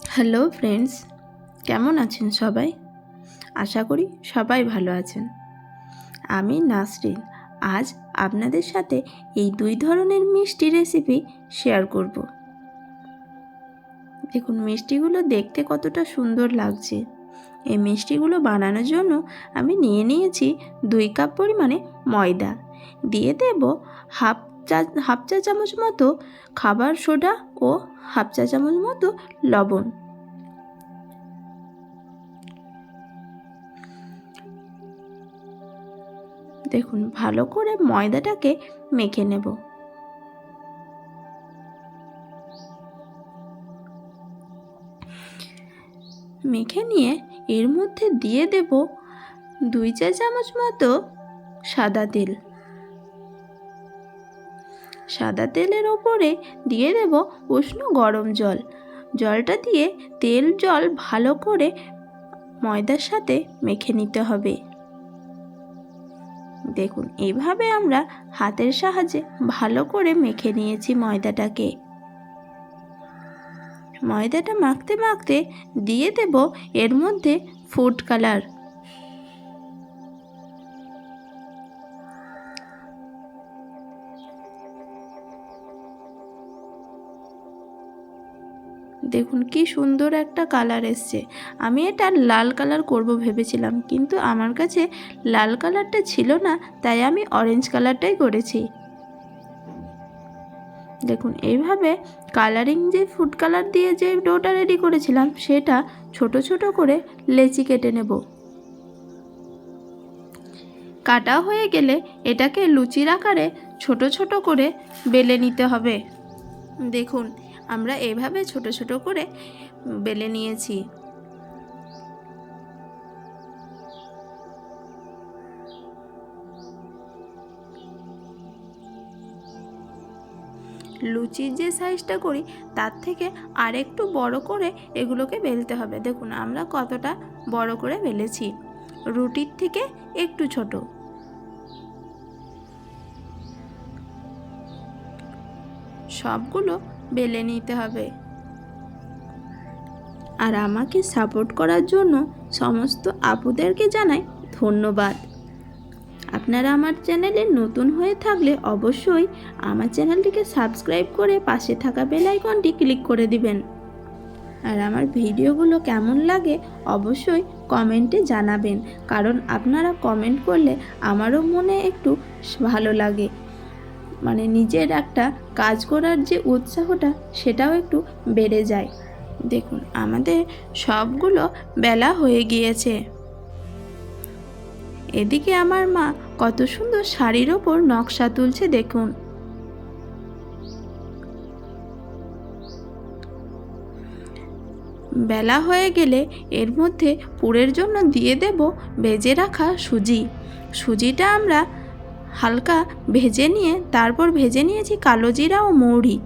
Hello friends, কেমন আছেন সবাই? আশা করি সবাই ভালো আছেন। আমি নাসরিন, আজ আপনাদের সাথে এই দুই ধরনের মিষ্টি রেসিপি শেয়ার করব। দেখুন, মিষ্টিগুলো দেখতে কতটা সুন্দর লাগছে। এই মিষ্টিগুলো বানানোর জন্য আমি নিয়ে নিয়েছি দুই কাপ পরিমাণে ময়দা। দিয়ে দেব হাফ চা, হাফ চা চামচ মতো খাবার সোডা ও হাফ চা চামচ মতো লবণ। দেখুন, ভালো করে ময়দাটাকে মেখে নেব। মেখে নিয়ে এর মধ্যে দিয়ে দেব দুই চা চামচ মতো সাদা তেল। সাদা তেলের ওপরে দিয়ে দেব উষ্ণ গরম জল। জলটা দিয়ে তেল জল ভালো করে ময়দার সাথে মেখে নিতে হবে। দেখুন এভাবে আমরা হাতের সাহায্যে ভালো করে মেখে নিয়েছি ময়দাটাকে। ময়দাটা মাখতে মাখতে দিয়ে দেব এর মধ্যে ফুড কালার। দেখুন কি সুন্দর একটা কালার এসছে। আমি এটা লাল কালার করব ভেবেছিলাম, কিন্তু আমার কাছে লাল কালারটা ছিল না, তাই আমি অরেঞ্জ কালারটাই করেছি। দেখুন, এইভাবে কালারিং যে ফুড কালার দিয়ে যে ডোটা রেডি করেছিলাম, সেটা ছোট ছোট করে লেচি কেটে নেব। কাটা হয়ে গেলে এটাকে লুচির আকারে ছোট ছোট করে বেলে নিতে হবে। দেখুন আমরা এভাবে ছোট ছোট করে বেলে নিয়েছি। লুচির যে সাইজটা করি, তার থেকে আর একটু বড় করে এগুলোকে বেলতে হবে। দেখুন, আমরা কতটা বড় করে বেলেছি। রুটির থেকে একটু ছোট। সবগুলো বেলে নিতে হবে। আর আমাকে সাপোর্ট করার জন্য সমস্ত আপুদেরকে জানাই ধন্যবাদ। আপনারা আমার চ্যানেলে নতুন হয়ে থাকলে অবশ্যই আমার চ্যানেলটিকে সাবস্ক্রাইব করে পাশে থাকা বেল আইকনটি ক্লিক করে দিবেন। আর আমার ভিডিওগুলো কেমন লাগে অবশ্যই কমেন্টে জানাবেন, কারণ আপনারা কমেন্ট করলে আমারও মনে একটু ভালো লাগে। মানে নিজের একটা কাজ করার যে উৎসাহটা, সেটাও একটু বেড়ে যায়। দেখুন, আমাদের সবগুলো বেলা হয়ে গিয়েছে। এদিকে আমার মা কত সুন্দর শাড়ির ওপর নকশা তুলছে দেখুন। বেলা হয়ে গেলে এর মধ্যে পুরের জন্য দিয়ে দেব বেজে রাখা সুজি। সুজিটা আমরা হালকা ভেজে নিয়ে, তারপর ভেজে নিয়েছি কালো জিরা ও মৌরি।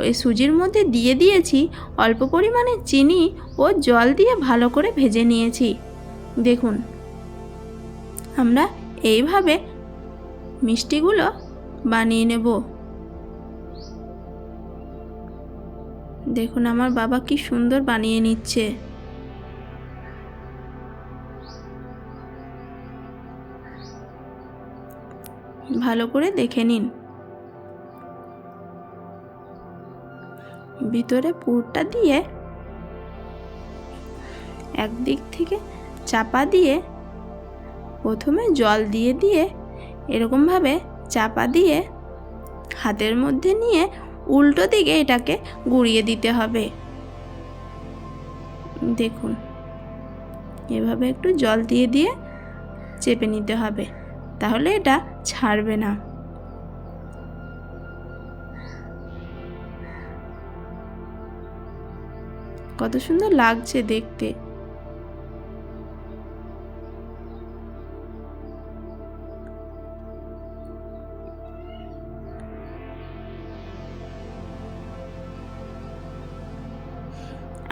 ওই সুজির মধ্যে দিয়ে দিয়েছি অল্প পরিমাণে চিনি ও জল দিয়ে ভালো করে ভেজে নিয়েছি। দেখুন, আমরা এইভাবে মিষ্টিগুলো বানিয়ে নেব। দেখুন, আমার বাবা কি সুন্দর বানিয়ে নিচ্ছে। ভালো করে দেখে নিন। ভিতরে পুরটা দিয়ে একদিক থেকে চাপা দিয়ে প্রথমে জল দিয়ে দিয়ে এরকমভাবে চাপা দিয়ে হাতের মধ্যে নিয়ে উল্টো দিকে এটাকে গুঁড়িয়ে দিতে হবে। দেখুন, এভাবে একটু জল দিয়ে দিয়ে চেপে নিতে হবে। তাহলে এটা ছাড়বে না। কত সুন্দর লাগছে দেখতে।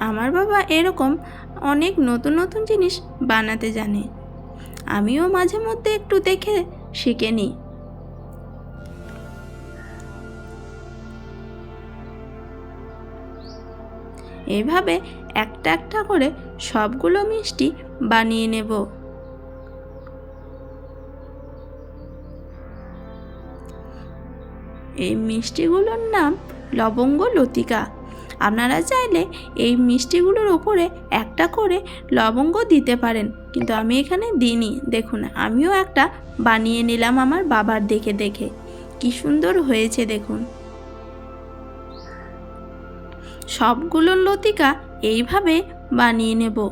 আমার বাবা এরকম অনেক নতুন নতুন জিনিস বানাতে জানে। আমিও মাঝে মধ্যে একটু দেখে শিখে নিই। এইভাবে একটা একটা করে সবগুলো মিষ্টি বানিয়ে নেব। এই মিষ্টিগুলোর নাম লবঙ্গ লতিকা। আপনারা চাইলে এই মিষ্টিগুলোর ওপরে একটা করে লবঙ্গ দিতে পারেন। কিন্তু আমি এখানে দিইনি। দেখুন, আমিও একটা বানিয়ে নিলাম আমার বাবার দেখে দেখে। কি সুন্দর হয়েছে, দেখুন। সবগুলো লতিকা এইভাবে বানিয়ে নেব।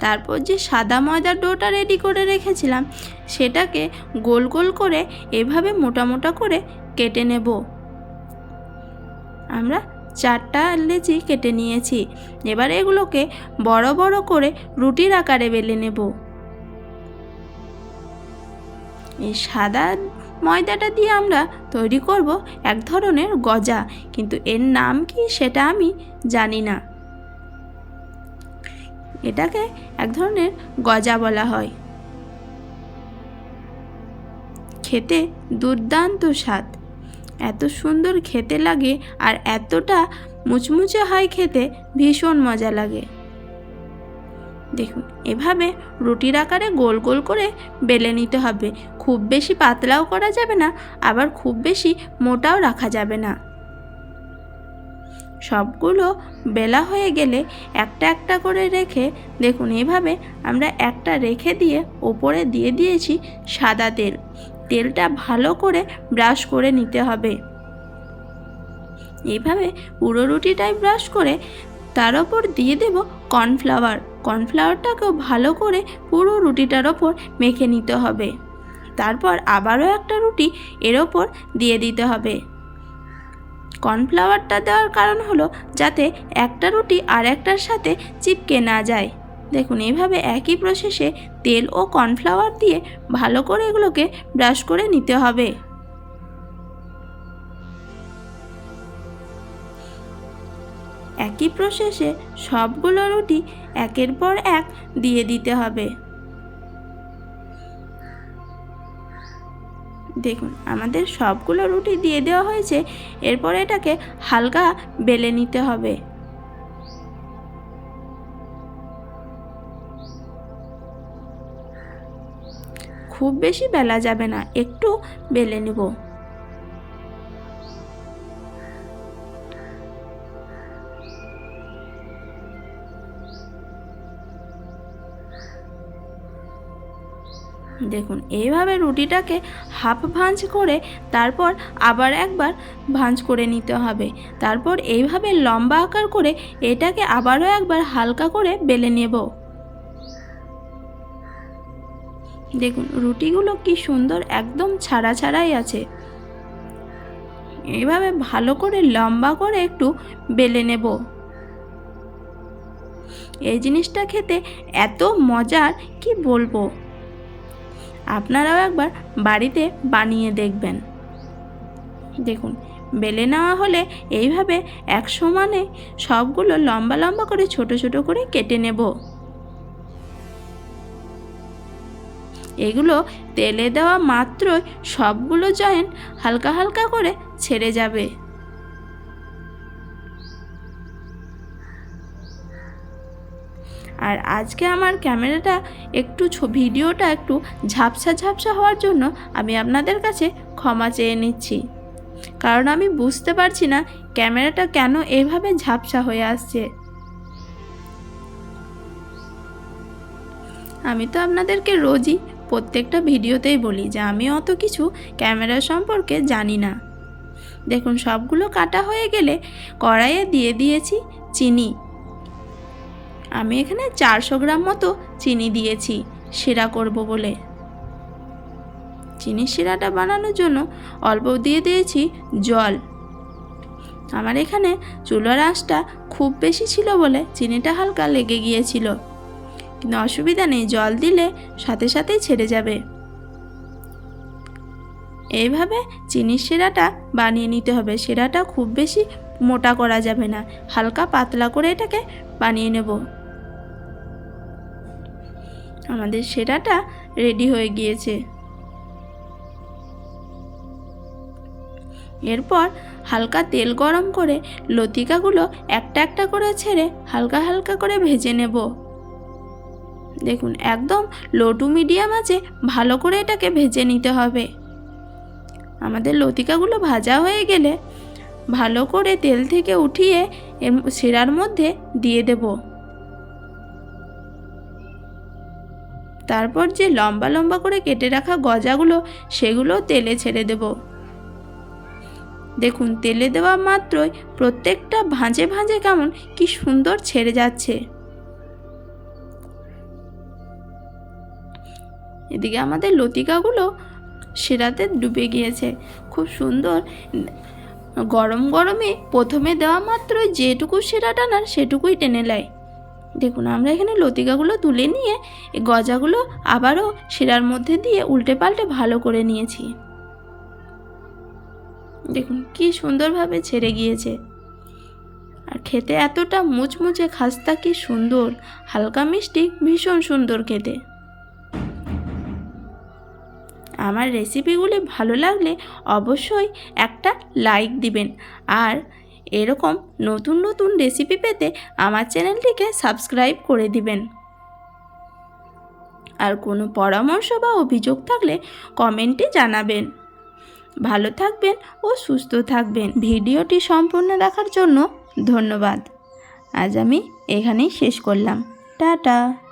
তারপর যে সাদা ময়দার ডোটা রেডি করে রেখেছিলাম, সেটাকে গোল গোল করে এভাবে মোটা মোটা করে কেটে নেব। আমরা চারটা লেচি কেটে নিয়েছি। এবার এগুলোকে বড় বড় করে রুটির আকারে বেলে নেব। এই সাদা ময়দাটা দিয়ে আমরা তৈরি করব এক ধরনের গজা, কিন্তু এর নাম কি সেটা আমি জানি না। এটাকে এক ধরনের গজা বলা হয়। খেতে দুর্দান্ত স্বাদ। এত সুন্দর খেতে লাগে আর এতটা মুচমুচে হয় খেতে ভীষণ মজা লাগে। দেখুন, এভাবে রুটির আকারে গোল গোল করে বেলে নিতে হবে। খুব বেশি পাতলাও করা যাবে না, আবার খুব বেশি মোটাও রাখা যাবে না। সবগুলো বেলা হয়ে গেলে একটা একটা করে রেখে, দেখুন, এভাবে আমরা একটা রেখে দিয়ে ওপরে দিয়ে দিয়েছি সাদা তেল। তেলটা ভালো করে ব্রাশ করে নিতে হবে। এইভাবে পুরো রুটিটাই ব্রাশ করে তার ওপর দিয়ে দেব কর্নফ্লাওয়ার। কর্নফ্লাওয়ারটাকেও ভালো করে পুরো রুটিটার ওপর মেখে নিতে হবে। তারপর আবারও একটা রুটি এর ওপর দিয়ে দিতে হবে। কর্নফ্লাওয়ারটা দেওয়ার কারণ হলো যাতে একটা রুটি আর একটার সাথে চিপকে না যায়। দেখুন এইভাবে একই প্রসেসে তেল ও কর্নফ্লাওয়ার দিয়ে ভালো করে এগুলোকে ব্রাশ করে নিতে হবে। একই প্রসেসে সবগুলো রুটি একের পর এক দিয়ে দিতে হবে। দেখুন, আমাদের সবগুলো রুটি দিয়ে দেওয়া হয়েছে, এরপর এটাকে হালকা বেলে নিতে হবে। খুব বেশি বেলা যাবে না, একটু বেলে নেব। দেখুন, এইভাবে রুটিটাকে হাফ ভাঁজ করে তারপর আবার একবার ভাঁজ করে নিতে হবে। তারপর এইভাবে লম্বা আকার করে এটাকে আবারও একবার হালকা করে বেলে নেব। দেখুন, রুটিগুলো কি সুন্দর একদম ছাড়া ছাড়াই আছে। এইভাবে ভালো করে লম্বা করে একটু বেলে নেব। এই জিনিসটা খেতে এত মজার, কি বলব? আপনারাও একবার বাড়িতে বানিয়ে দেখবেন। দেখুন, বেলে নেওয়া হলে এইভাবে এক সমানে সবগুলো লম্বা লম্বা করে ছোট ছোট করে কেটে নেব। এগুলো তেলে দেওয়া মাত্রই সবগুলো জয়েন্ট হালকা হালকা করে ছেড়ে যাবে। আর আজকে আমার ক্যামেরাটা একটু ভিডিওটা একটু ঝাপসা ঝাপসা হওয়ার জন্য আমি আপনাদের কাছে ক্ষমা চেয়ে নিচ্ছি। কারণ আমি বুঝতে পারছি না ক্যামেরাটা কেন এভাবে ঝাপসা হয়ে আসছে। আমি তো আপনাদেরকে রোজই প্রত্যেকটা ভিডিওতেই বলি যে আমি অত কিছু ক্যামেরা সম্পর্কে জানি না। দেখুন, সবগুলো কাটা হয়ে গেলে কড়াইয়ে দিয়ে দিয়েছি চিনি। আমি এখানে চারশো গ্রাম মতো চিনি দিয়েছি, শিরা করব বলে। চিনির শিরাটা বানানোর জন্য অল্প দিয়ে দিয়েছি জল। আমার এখানে চুলার আঁশটা খুব বেশি ছিল বলে চিনিটা হালকা লেগে গিয়েছিল। কিন্তু অসুবিধা নেই, জল দিলে সাথে সাথেই ছেড়ে যাবে। এইভাবে চিনির শিরাটা বানিয়ে নিতে হবে। শিরাটা খুব বেশি মোটা করা যাবে না। হালকা পাতলা করে এটাকে বানিয়ে নেব। আমাদের সেরাটা রেডি হয়ে গিয়েছে। এরপর হালকা তেল গরম করে লতিকাগুলো একটা একটা করে ছেড়ে হালকা হালকা করে ভেজে নেব। দেখুন, একদম লো টু মিডিয়াম আছে, ভালো করে এটাকে ভেজে নিতে হবে। আমাদের লতিকাগুলো ভাজা হয়ে গেলে ভালো করে তেল থেকে উঠিয়ে এর শিরার মধ্যে দিয়ে দেব। তারপর যে লম্বা লম্বা করে কেটে রাখা গজাগুলো, সেগুলো তেলে ছেড়ে দেব। দেখুন, তেলে দেওয়া মাত্রই প্রত্যেকটা ভাঁজে ভাঁজে কেমন কি সুন্দর ছেড়ে যাচ্ছে। এদিকে আমাদের লতিকাগুলো সেরাতে ডুবে গিয়েছে। খুব সুন্দর। গরম গরমে প্রথমে দেওয়া মাত্রই যেটুকু শিরা টানার সেটুকুই টেনে নেয়। দেখুন, আমরা এখানে লতিকাগুলো তুলে নিয়ে গজাগুলো আবারও শিরার মধ্যে দিয়ে উল্টে পাল্টে ভালো করে নিয়েছি। দেখুন, কি সুন্দরভাবে ছেড়ে গিয়েছে। আর খেতে এতটা মুচমুচে খাস্তা কি সুন্দর। হালকা মিষ্টি, ভীষণ সুন্দর খেতে। আমার রেসিপিগুলি ভালো লাগলে অবশ্যই একটা লাইক দিবেন। আর এরকম নতুন নতুন রেসিপি পেতে আমার চ্যানেলটিকে সাবস্ক্রাইব করে দিবেন। আর কোনো পরামর্শ বা অভিযোগ থাকলে কমেন্টে জানাবেন। ভালো থাকবেন ও সুস্থ থাকবেন। ভিডিওটি সম্পূর্ণ দেখার জন্য ধন্যবাদ। আজ আমি এখানেই শেষ করলাম। টাটা!